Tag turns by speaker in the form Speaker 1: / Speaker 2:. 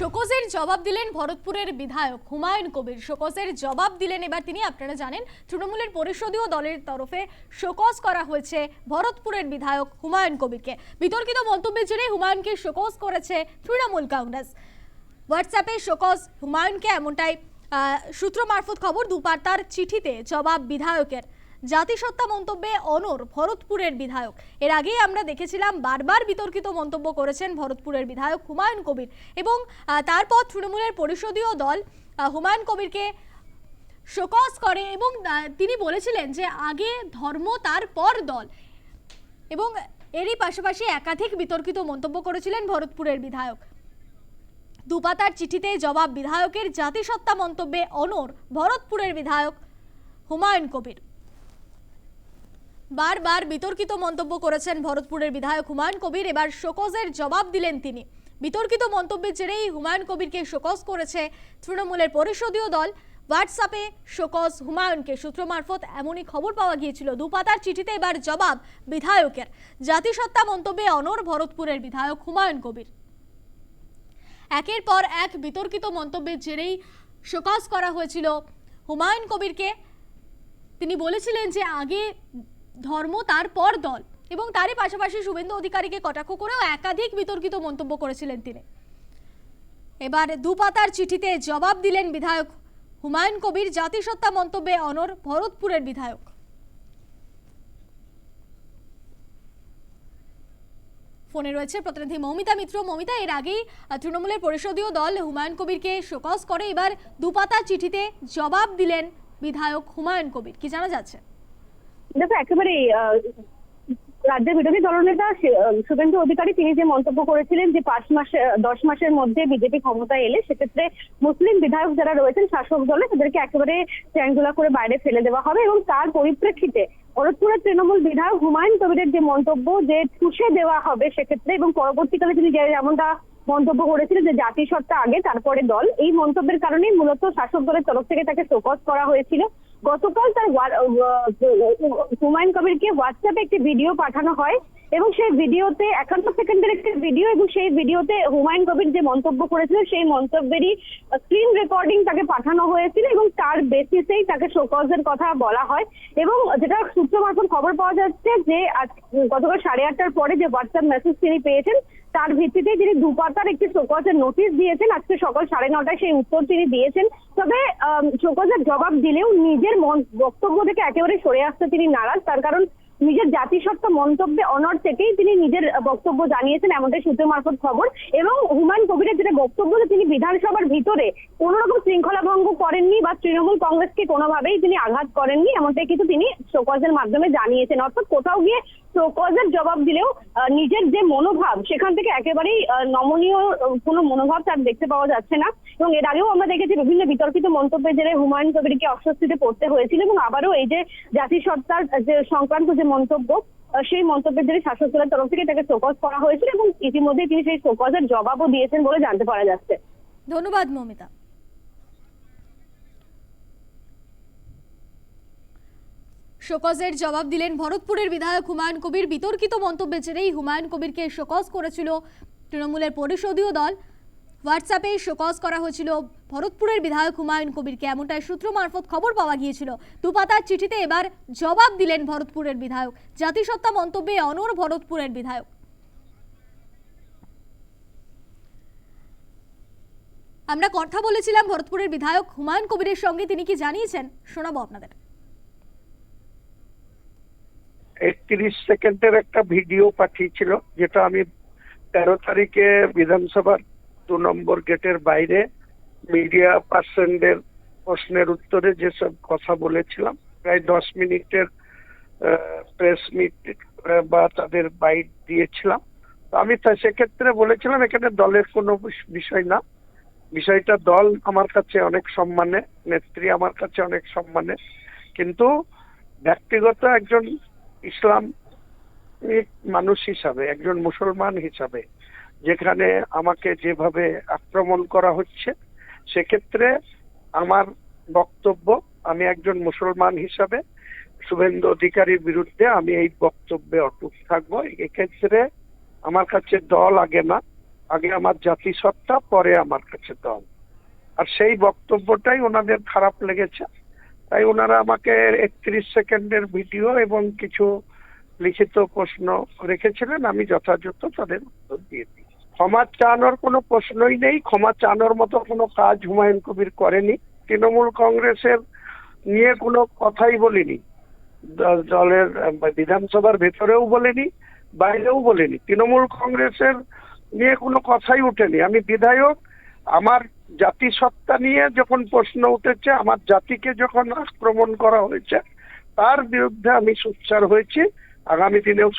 Speaker 1: শোকজের জবাব দিলেন ভরতপুরের বিধায়ক হুমায়ুন কবির। শোকজের জবাব দিলেন এবার তিনি, আপনারা জানেন, তৃণমূলের পরিষদীয় দলের তরফে শোকজ করা হয়েছে ভরতপুরের বিধায়ক হুমায়ুন কবিরকে। বিতর্কিত মন্তব্যের জেরে হুমায়ুনকে শোকজ করেছে তৃণমূল কংগ্রেস। হোয়াটসঅ্যাপে শোকজ হুমায়ুনকে এমনটাই সূত্র মারফত খবর দুপাতার চিঠিতে জবাব বিধায়কের। জাতিসত্তা মন্তব্যে অনর, ভরতপুরের বিধায়ক। এর আগেই আমরা দেখেছিলাম বারবার বিতর্কিত মন্তব্য করেছেন ভরতপুরের বিধায়ক হুমায়ুন কবির এবং তারপর তৃণমূলের পরিষদীয় দল হুমায়ুন কবিরকে শোকজ করে এবং তিনি বলেছিলেন যে আগে ধর্ম তারপর দল। এবং এরই পাশাপাশি একাধিক বিতর্কিত মন্তব্য করেছিলেন ভরতপুরের বিধায়ক। দুপাতার চিঠিতে জবাব, বিধায়কের জাতিসত্তা মন্তব্যে অনর, ভরতপুরের বিধায়ক হুমায়ুন কবির। বারবার বিতর্কিত মন্তব্য করেছেন ভরতপুরের বিধায়ক হুমায়ুন কবির। এবার শোকজের জবাব দিলেন তিনি। বিতর্কিত মন্তব্যের জেরেই হুমায়ুন কবিরকে শোকজ করেছে তৃণমূলের পরিষদীয় দল। হোয়াটসঅ্যাপে শোকজ হুমায়ুনকে সূত্র মারফত এমনই খবর পাওয়া গিয়েছিল। দুপাতার চিঠিতে এবার জবাব বিধায়কের। জাতিসত্তা মন্তব্যে অনর ভরতপুরের বিধায়ক হুমায়ুন কবির। একের পর এক বিতর্কিত মন্তব্যের জেরেই শোকজ করা হয়েছিল হুমায়ুন কবিরকে। তিনি বলেছিলেন যে আগে ধর্ম তারপর দল এবং তারই পাশাপাশি শুভেন্দু অধিকারীকে কটাক্ষ করেও একাধিক বিতর্কিত মন্তব্য করেছিলেন তিনি। এবার দুপাতার চিঠিতে জবাব দিলেন বিধায়ক হুমায়ুন কবির জাতিসত্তা মন্তব্যে অনর ভরতপুরের বিধায়ক। ফোনে রয়েছে প্রতিনিধি মৌমিতা মিত্র। মৌমিতা, এর আগেই তৃণমূলের পরিষদীয় দল হুমায়ুন কবিরকে শোকজ করে। এবার দুপাতা চিঠিতে জবাব দিলেন বিধায়ক হুমায়ুন কবির। কি জানা যাচ্ছে?
Speaker 2: দেখো একেবারে রাজ্যের বিরোধী দলনেতা শুভেন্দু অধিকারী তিনি যে মন্তব্য করেছিলেন যে পাঁচ মাসে দশ মাসের মধ্যে বিজেপি ক্ষমতায় এলে সেক্ষেত্রে মুসলিম বিধায়ক যারা রয়েছেন শাসক দলে, তাদেরকে একেবারে ট্যাঙ্গুলা করে বাইরে ফেলে দেওয়া হবে এবং তার পরিপ্রেক্ষিতে ভরতপুরের তৃণমূল বিধায়ক হুমায়ুন কবিরের যে মন্তব্য যে ঠুসে দেওয়া হবে সেক্ষেত্রে এবং পরবর্তীকালে তিনি যেমনটা মন্তব্য করেছিলেন যে জাতিসত্তা আগে, তারপরে দল, এই মন্তব্যের কারণেই মূলত শাসক দলের তরফ থেকে তাকে শোকজ করা হয়েছিল। গতকাল তার হুমায়ুন কবিরকে হোয়াটসঅ্যাপে একটি ভিডিও পাঠানো হয় এবং সেই ভিডিওতে একান্ন সেকেন্ডের একটি ভিডিও এবং সেই ভিডিওতে হুমায়ুন কবির যে মন্তব্য করেছিলেন সেই মন্তব্যেরই স্ক্রিন রেকর্ডিং তাকে পাঠানো হয়েছিল এবং তার বেসিসেই তাকে শোকজের কথা বলা হয় এবং যেটা সূত্র মারফত খবর পাওয়া যাচ্ছে যে গতকাল সাড়ে আটটার পরে যে হোয়াটসঅ্যাপ মেসেজ তিনি পেয়েছেন তার ভিত্তিতে তিনি দুপাতার একটি শোকজের নোটিশ দিয়েছেন, আজকে সকাল সাড়ে নটায় সেই উত্তর তিনি দিয়েছেন। তবে শোকজের জবাব দিলেও নিজের বক্তব্য থেকে একেবারে সরে আসতে তিনি নারাজ। তার কারণ নিজের জাতিসত্ত্ব মন্তব্যে অনর থেকেই তিনি নিজের বক্তব্য জানিয়েছেন, এমনটাই সূত্র মারফত খবর। এবং হুমায়ুন কবিরের যেটা বক্তব্য তিনি বিধানসভার ভিতরে কোনো রকম শৃঙ্খলা ভঙ্গ করেননি বা তৃণমূল কংগ্রেসকে কোনোভাবেই তিনি আঘাত করেননি, এমনটাই কিন্তু তিনি শোকজের মাধ্যমে জানিয়েছেন। অর্থাৎ কোথাও গিয়ে শোকজের জবাব দিলেও নিজের যে মনোভাব, সেখান থেকে একেবারেই নমনীয় কোনো মনোভাব তার দেখতে পাওয়া যাচ্ছে না। এবং এর আগেও আমরা দেখেছি বিভিন্ন বিতর্কিত মন্তব্যের জেরে হুমায়ুন কবিরকে অস্বস্তিতে পড়তে হয়েছিল এবং আবারও এই যে জাতিসত্তার যে সংক্রান্ত যে মন্তব্য সেই মন্তব্যের জেরে শাসক দলের তরফ থেকে তাকে শোকজ করা হয়েছিল এবং ইতিমধ্যে তিনি সেই শোকজের জবাবও দিয়েছেন বলে জানতে পারা যাচ্ছে।
Speaker 1: ধন্যবাদ, মৌমিতা। শোকজের জবাব দিলেন ভরতপুরের বিধায়ক হুমায়ুন কবির। বিতর্কিত মন্তব্যের জেরেই হুমায়ুন কবিরকে শোকজ করেছিল তৃণমূলের পরিষদীয় দল। হোয়াটসঅ্যাপে শোকজ করা হয়েছিল ভরতপুরের বিধায়ক হুমায়ুন কবিরকে। এমনটাই সূত্র মারফত খবর পাওয়া গিয়েছিল। দুপাতার চিঠিতে এবার জবাব দিলেন ভরতপুরের বিধায়ক। জাতিসত্তা মন্তব্যে অনর ভরতপুরের বিধায়ক। আমরা কথা বলেছিলাম ভরতপুরের বিধায়ক হুমায়ুন কবিরের সঙ্গে। তিনি কি জানিয়েছেন? শোনাবো আপনাদের।
Speaker 3: একত্রিশ সেকেন্ডের একটা ভিডিও পাঠিয়েছিল, যেটা আমি তেরো তারিখে বিধানসভার দু নম্বর গেটের বাইরে মিডিয়া পার্সনদের প্রশ্নের উত্তরে যেসব কথা বলেছিলাম, প্রায় দশ মিনিটের প্রেস মিট বা তাদের বাইট দিয়েছিলাম। আমি তা সেক্ষেত্রে বলেছিলাম, এখানে দলের কোনো বিষ- বিষয় না। বিষয়টা দল আমার কাছে অনেক সম্মানে নেত্রী আমার কাছে অনেক সম্মানে কিন্তু ব্যক্তিগত একজন ইসলাম মানুষ হিসাবে, একজন মুসলমান হিসাবে, যেখানে আমাকে যেভাবে আক্রমণ করা হচ্ছে, সেক্ষেত্রে আমার বক্তব্য, আমি একজন মুসলমান হিসাবে, শুভেন্দু অধিকারীর বিরুদ্ধে আমি এই বক্তব্যে অটুট থাকব। এক্ষেত্রে আমার কাছে দল আগে না, আগে আমার জাতিসত্তা, পরে আমার কাছে দল। আর সেই বক্তব্যটাই ওনাদের খারাপ লেগেছে। তাই ওনারা আমাকে একত্রিশ সেকেন্ডের ভিডিও এবং কিছু লিখিত প্রশ্ন রেখেছিলেন, আমি যথাযথ তাদের উত্তর দিয়ে দিই। ক্ষমা চানোর কোনো প্রশ্নই নেই, ক্ষমা চানোর মতো কোনো কাজ হুমায়ুন কবির করেনি। তৃণমূল কংগ্রেসের নিয়ে কোনো কথাই বলিনি। দলের বিধানসভার ভেতরেও বলেনি, বাইরেও বলেনি। তৃণমূল কংগ্রেসের নিয়ে কোনো কথাই ওঠেনি আমি বিধায়ক, আমার জাতিসত্তা নিয়ে যখন প্রশ্ন উঠেছে, আমার জাতিকে যখন আক্রমণ করা হয়েছে, তার বিরুদ্ধে আমি সোচ্চার হয়েছি। আগামী দিনেও